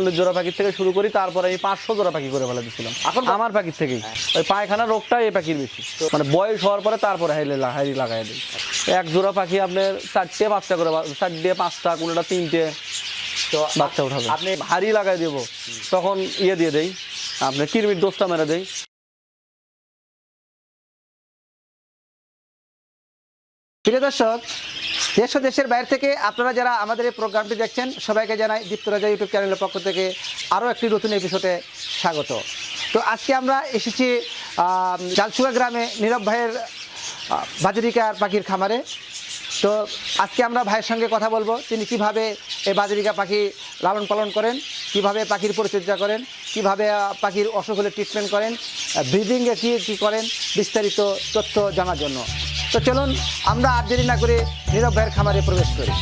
চল্লিশ জোড়া পাখির থেকে শুরু করি তারপরে আমি পাঁচশো জোড়া পাখি করে ফেলে দিচ্ছিলাম এখন আমার পাখির থেকেই। ওই পায়খানা রোগটা এই পাখির বেশি। মানে বয়স হওয়ার পরে তারপরে হাইলে হাইরি লাগাই দিই। এক জোড়া পাখি আপনার চারটে বাচ্চা করে চারটে পাঁচটা কোনোটা তিনটে বাচ্চা উঠাবে। আপনি আপনি হাড়ি লাগাই দেব তখন ইয়ে দিয়ে দেই আপনার কিরমির দোষটা মেরে দেই। প্রিয় দর্শক দেশ ও দেশের বাইরে থেকে আপনারা যারা আমাদের এই প্রোগ্রামটি দেখছেন, সবাইকে জানাই দীপ্তরাজা ইউটিউব চ্যানেলের পক্ষ থেকে আরও একটি নতুন এপিসোডে স্বাগত। তো আজকে আমরা এসেছি জালসুগা গ্রামে নীরব ভাইয়ের বাজরিকার পাখির খামারে। তো আজকে আমরা ভাইয়ের সঙ্গে কথা বলব, তিনি কীভাবে এই বাজরিকা পাখি লালন পালন করেন, কীভাবে পাখির পরিচর্যা করেন, কীভাবে পাখির অসুখ হলে ট্রিটমেন্ট করেন ব্রিদিংয়ে কী কী করেন, বিস্তারিত তথ্য জানার জন্য। তো চলুন আমরা আর দেরি না করে নীরব ভাইয়ের খামারে প্রবেশ করি।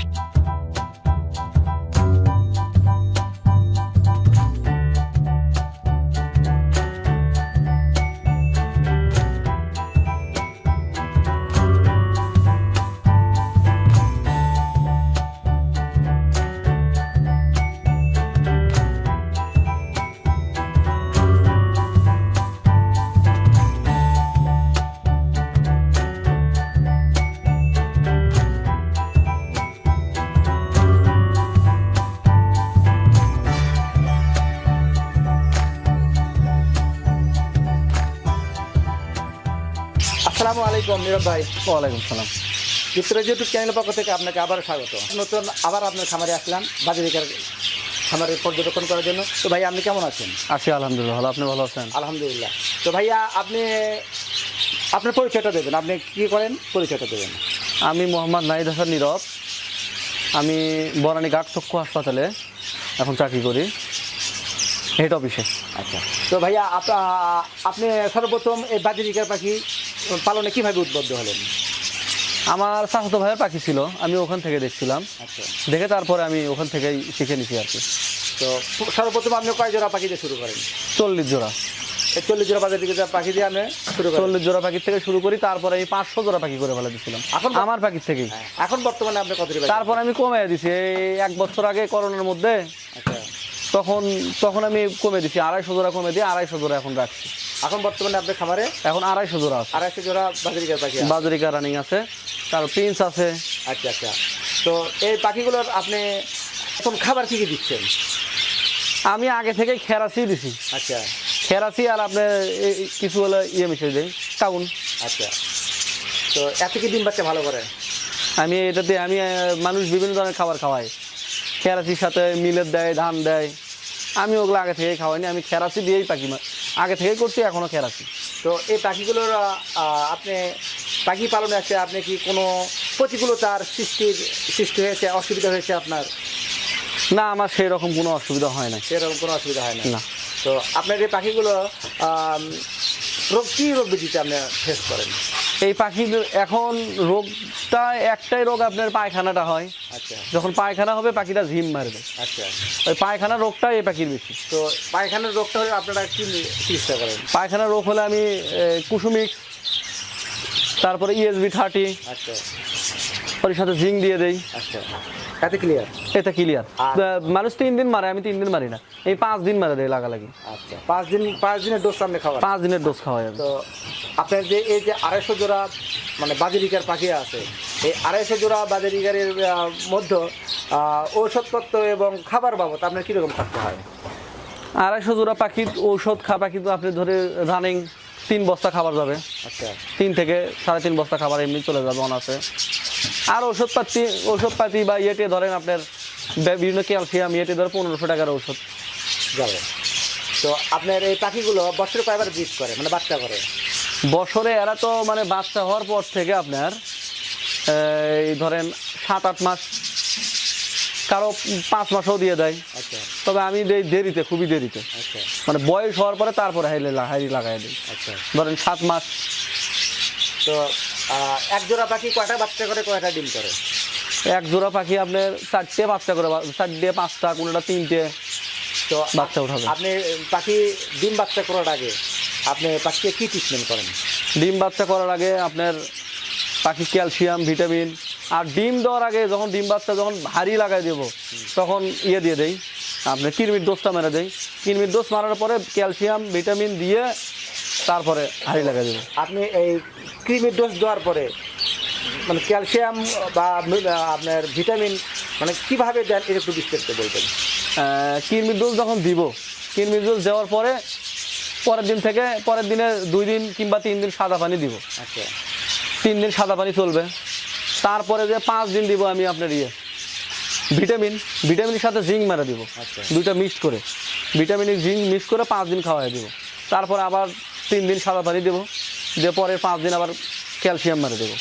আলাইকুম নীরব ভাই। ওয়ালাইকুম সালাম। চিত্রজ ইউটিউব চ্যানেলের পক্ষ থেকে আপনাকে আবার স্বাগত। নতুন আবার আপনার খামারে আসলাম বাজরিকার খামারে পর্যবেক্ষণ করার জন্য। তো ভাই আপনি কেমন আছেন? আছি আলহামদুলিল্লাহ ভালো। আপনি ভালো আছেন? আলহামদুলিল্লাহ। তো ভাইয়া আপনি আপনার পরিচয়টা দেবেন। আপনি কি করেন? পরিচয়টা দেবেন। আমি মোহাম্মদ নাহিদ হাসান নীরব। আমি বনানী ঘাট চক্ষু হাসপাতালে এখন চাকরি করি। হেড অফিসে। আচ্ছা। তো ভাইয়া আপ- আপনি সর্বপ্রথম এই বাজরিকার পাখি পালনে কীভাবে উদ্বুদ্ধ হলেন? আমার চাচাতো ভাইয়ের পাখি ছিল আমি ওখান থেকে দেখছিলাম। আচ্ছা। দেখে তারপরে আমি ওখান থেকেই শিখে নিছি আর কি। তো সর্বপ্রথম আপনি কয় জোড়া পাখি দিয়ে শুরু করেন? চল্লিশ জোড়া। এই চল্লিশ জোড়া পাখি বাজারিকার পাখি দিয়ে আমি শুরু করেন। চল্লিশ জোড়া পাখির থেকে শুরু করি তারপরে আমি পাঁচশো জোড়া পাখি করে ফেলে দিচ্ছিলাম এখন আমার পাখির থেকেই। হ্যাঁ, এখন বর্তমানে আপনি কত তারপর আমি কমে দিছি এই এক বছর আগে করোনার মধ্যে আচ্ছা। তখন তখন আমি কমে দিছি আড়াইশো জোড়া কমে দিয়ে আড়াইশো জোড়া এখন রাখছি। এখন বর্তমানে আপনার খামারে? এখন আড়াইশো জোড়া আছে। আড়াইশো জোড়া বাজারিকার পাখি। বাজরিকা রানিং আছে তার প্রিন্স আছে। আচ্ছা আচ্ছা। তো এই পাখিগুলোর আপনি এখন খাবার কি কি দিচ্ছেন? আমি আগে থেকে খেরাসি দিছি। আচ্ছা। খেরাসি আর আপনার কিছু হলে ইয়ে মিশিয়ে দিই কাউন আচ্ছা। তো এত কি ডিম বাচ্চা ভালো করে? আমি এটাতে আমি মানুষ বিভিন্ন ধরনের খাবার খাওয়াই। খেরাসির সাথে মিলের দেয় ধান দেয়। আমি ওগুলো আগে থেকেই খাওয়াইনি আমি খেরাসি দিয়েই পাখি আগে থেকেই করছি এখনও খেরাসি তো এই পাখিগুলোর আপনি পাখি পালনে আছে আপনি কি কোনো প্রতিকূলতার সৃষ্টির সৃষ্টি হয়েছে অসুবিধা হয়েছে আপনার? না আমার সেই রকম কোনো অসুবিধা হয় না সেরকম কোনো অসুবিধা হয় না না। তো আপনার এই পাখিগুলো রোগ কী রোগ বিধিতে আপনি ফেস করেন? এই পাখির এখন রোগটা একটাই রোগ আপনার পায়খানাটা হয়। আচ্ছা। যখন পায়খানা হবে পাখিটা ঝিম মারবে। আচ্ছা। ওই পায়খানা রোগটাই এই পাখির বেশি। তো পায়খানার রোগটা হলে আপনারা কি চিকিৎসা করেন? পায়খানার রোগ হলে আমি কুসুমিক্স তারপরে E ইএসবি থার্টি আচ্ছা। ওর সাথে জিঙ্ক দিয়ে দেই। আচ্ছা। এতে ক্লিয়ার এটা ক্লিয়ার মানুষ তিন দিন মারে আমি তিন দিন মারি না। এই পাঁচ দিন মারে দেয় লাগালাগি। আচ্ছা পাঁচ দিন পাঁচ দিনের ডোজ আপনি খাওয়ান পাঁচ দিনের ডোজ খাওয়া যাবে তো আপনার যে এই যে আড়াইশো জোড়া মানে বাজারিকার পাখি আছে এই আড়াইশো জোড়া বাজারিকারের মধ্যে ঔষধপত্র এবং খাবার বাবদ আপনার কীরকম থাকতে হয়? আড়াইশো জোড়া পাখি ঔষধ খা পাখি তো আপনি ধরে রানিং তিন বস্তা খাবার যাবে। আচ্ছা। তিন থেকে সাড়ে তিন বস্তা খাবার এমনি চলে যাবে অনাসে আর ওষুধপাতি ওষুধপাতি বা ইয়েটে ধরেন আপনার বিভিন্ন ক্যালসিয়াম ইয়েটে ধরে পনেরোশো টাকার ওষুধ। যাবে। তো আপনার এই পাখিগুলো বছরে কয়বার বীজ করে? মানে বাচ্চা করে? বছরে এরা তো মানে বাচ্চা হওয়ার পর থেকে আপনার এই ধরেন সাত আট মাস কারও পাঁচ মাসও দিয়ে দেয়। আচ্ছা। তবে আমি দেই দেরিতে খুবই দেরিতে। আচ্ছা। মানে বয়স হওয়ার পরে তারপরে হাইলে হাইরি লাগাই দিই। আচ্ছা। ধরেন সাত মাস। তো এক জোড়া পাখি কয়টা বাচ্চা করে কয়টা ডিম করে? এক জোড়া পাখি আপনার চারটে বাচ্চা করে চারটে পাঁচটা কোনোটা তিনটে তো বাচ্চা উঠাবে। আপনি পাখি ডিম বাচ্চা করার আগে আপনি পাখিকে কি ট্রিটমেন্ট করেন? ডিম বাচ্চা করার আগে আপনার পাখি ক্যালসিয়াম ভিটামিন আর ডিম দেওয়ার আগে যখন ডিম বাচ্চা যখন ভারী লাগাই দেবো তখন ইয়ে দিয়ে দেই। আপনি কিরমির ডোজটা মেরে দেই। কিরমির ডোজ মারার পরে ক্যালসিয়াম ভিটামিন দিয়ে তারপরে হাড়ি লাগা দেবো। আপনি এই ক্রিমির ডোজ দেওয়ার পরে মানে ক্যালসিয়াম বা আপনার ভিটামিন মানে কীভাবে দেন এটা একটু বিস্তারিত বলবেন। কিরমির ডোজ যখন দিব কিরমির ডোজ দেওয়ার পরে পরের দিন থেকে পরের দিনে দুই দিন কিংবা তিন দিন সাদা পানি দিব। আচ্ছা। তিন দিন সাদা পানি চলবে। তারপরে যে পাঁচ দিন দিব আমি আপনার ইয়ে ভিটামিন ভিটামিনের সাথে জিঙ্ক মারা দিব। আচ্ছা। দুইটা মিক্সড করে। ভিটামিন জিঙ্ক মিক্স করে পাঁচ দিন খাওয়াই দিব। তারপর আবার তিন দিন সাদা পানি দেবো দিয়ে পরে পাঁচ দিন আবার ক্যালসিয়াম মেরে দেবো।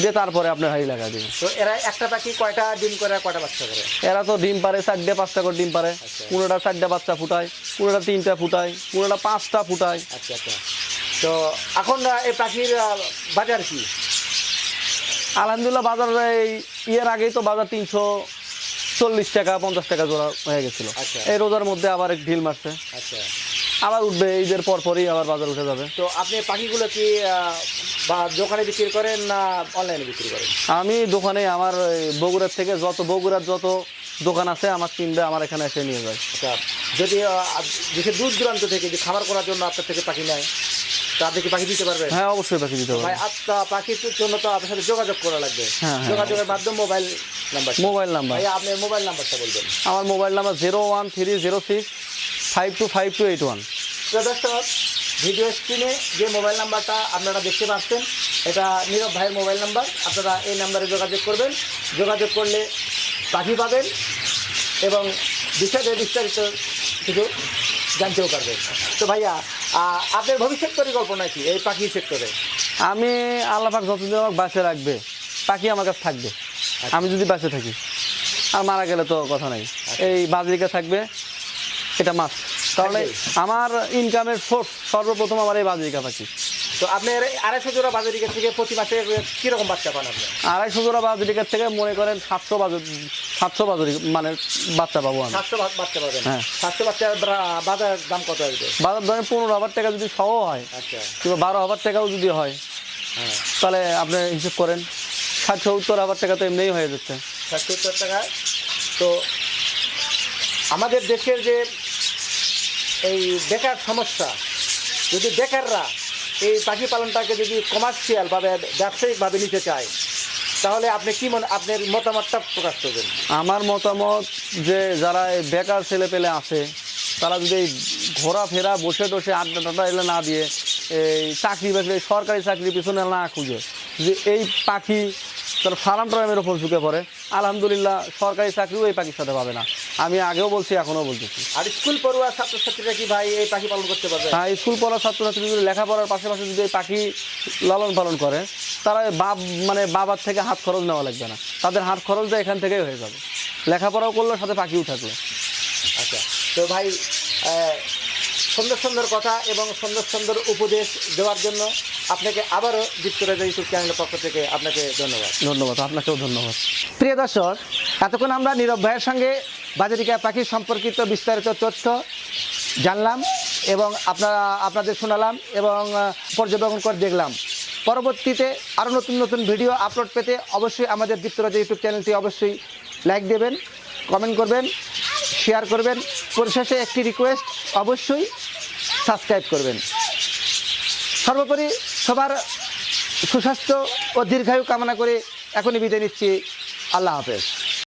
দিয়ে তারপরে আপনার হাই লাগা দেবো। তো এরা একটা পাখি কয়টা ডিম করে কয়টা বাচ্চা করে? এরা তো ডিম পারে চারটে পাঁচটা করে ডিম পারে। আচ্ছা। কোনোটা চারটে বাচ্চা ফুটায় কোনোটা তিনটা ফুটায় কোনোটা পাঁচটা ফুটায়। আচ্ছা আচ্ছা। তো এখন এই পাখির বাজার কি? আলহামদুলিল্লাহ বাজার এই ইয়ের আগেই তো বাজার তিনশো চল্লিশ টাকা পঞ্চাশ টাকা জোড়া হয়ে গেছিল। আচ্ছা। এই রোজার মধ্যে আবার এক ঢিল মারছে। আচ্ছা। আবার উঠবে ঈদের পর পরই আবার বাজার উঠে যাবে। তো আপনি পাখিগুলো কি বা দোকানে বিক্রি করেন না অনলাইনে বিক্রি করেন? আমি দোকানে আমার বগুড়ার থেকে যত বগুড়ার যত দোকান আছে আমার কিনবে আমার এখানে এসে নিয়ে যায়। আচ্ছা যদি দেশের দূর দূরান্ত থেকে যে খাবার করার জন্য আপনার থেকে পাখি নেয় তো আপনি কি পাখি দিতে পারবেন? হ্যাঁ অবশ্যই পাখি দিতে হবে আপনার পাখির জন্য তো আপনার সাথে যোগাযোগ করা লাগবে। হ্যাঁ, হ্যাঁ। যোগাযোগের মাধ্যমে মোবাইল নাম্বার। Mobile number. আপনার মোবাইল নাম্বারটা বলবেন। আমার mobile number zero one three zero six five two five two eight one দর্শক ভিডিও স্ক্রিনে যে মোবাইল নাম্বারটা আপনারা দেখতে পাচ্ছেন এটা নীরব ভাইয়ের মোবাইল নাম্বার। আপনারা এই নাম্বারে যোগাযোগ করবেন। যোগাযোগ করলে পাখি পাবেন এবং বিষয়ে বিস্তারিত কিছু জানতেও পারবেন। তো ভাইয়া আপনার ভবিষ্যৎ পরিকল্পনা কি এই পাখি সেক্টরে? আমি আল্লাপাক যতদিন আমাকে বাঁচে রাখবে পাখি আমার কাছে থাকবে। আমি যদি বাঁচে থাকি আর মারা গেলে তো কথা নাই। এই বাজরিকা থাকবে এটা মাস তাহলে আমার ইনকামের সোর্স সর্বপ্রথম আমার এই বাজরিকা পাখি তো আপনার এই আড়াইশো জোড়া বাজারিকের থেকে প্রতি মাসে কীরকম বাচ্চা পান আপনি? আড়াইশো জোড়া বাজরিকার থেকে মনে করেন সাতশো বাজার সাতশো বাজারি মানে বাচ্চা পাবো আমি। সাতশো বাচ্চা পাবেন। হ্যাঁ। সাতশো বাচ্চার বা- বাজার দাম কত আসবে বাজার ধরেন পনেরো হাজার টাকা যদি সহ হয় আচ্ছা। কিংবা বারো হাজার টাকাও যদি হয় হ্যাঁ। তাহলে আপনি হিসেব করেন ষাট সত্তর হাজার টাকা তো এমনিই হয়ে যাচ্ছে। সাতসত্তর টাকা। তো আমাদের দেশের যে এই বেকার সমস্যা। যদি বেকাররা এই পাখি পালনটাকে যদি কমার্শিয়ালভাবে ব্যবসায়িকভাবে নিতে চায়, তাহলে আপনি কি মনে, আপনার মতামতটা প্রকাশ করবেন? আমার মতামত যে যারা এই বেকার ছেলে পেলে আছে, তারা যদি এই ঘোরাফেরা, বসে টসে, আড্ডা টাড্ডা এলে না দিয়ে এই চাকরি বাকরি সরকারি চাকরির পিছনে না খুঁজে যে এই পাখি তার ফার্ম টার্মের ওপর ঝুঁকে পড়ে, আলহামদুলিল্লাহ সরকারি চাকরিও এই পাখির সাথে পাবে না। আমি আগেও বলছি এখনও বলতেছি। আর স্কুল পড়ুয়া ছাত্রছাত্রীরা কি ভাই এই পাখি পালন করতে পারবে? হ্যাঁ স্কুল পড়া ছাত্রছাত্রী যদি লেখাপড়ার পাশাপাশি যদি এই পাখি লালন পালন করে তারা বাপ মানে বাবার থেকে হাত খরচ নেওয়া লাগবে না। তাদের হাত খরচটা এখান থেকেই হয়ে যাবে। লেখাপড়াও করল সাথে পাখিও থাকল। আচ্ছা তো ভাই সুন্দর সুন্দর কথা এবং সুন্দর সুন্দর উপদেশ দেওয়ার জন্য আপনাকে আবারও দীপ্তরাজা ইউটিউব চ্যানেলের পক্ষ থেকে আপনাকে ধন্যবাদ। ধন্যবাদ আপনাকেও ধন্যবাদ। প্রিয় দর্শক এতক্ষণ আমরা নীরব ভাইয়ের সঙ্গে বাজারিকা পাখি সম্পর্কিত বিস্তারিত তথ্য জানলাম এবং আপনারা, আপনাদের শোনালাম এবং পর্যবেক্ষণ করে দেখলাম। পরবর্তীতে আরও নতুন নতুন ভিডিও আপলোড পেতে অবশ্যই আমাদের দীপ্তরাজা ইউটিউব চ্যানেলটি অবশ্যই লাইক দেবেন, কমেন্ট করবেন, শেয়ার করবেন। পরিশেষে একটি রিকোয়েস্ট, অবশ্যই সাবস্ক্রাইব করবেন। সর্বোপরি সবার সুস্বাস্থ্য ও দীর্ঘায়ু কামনা করে এখনই বিদায় নিচ্ছি। আল্লাহ হাফেজ।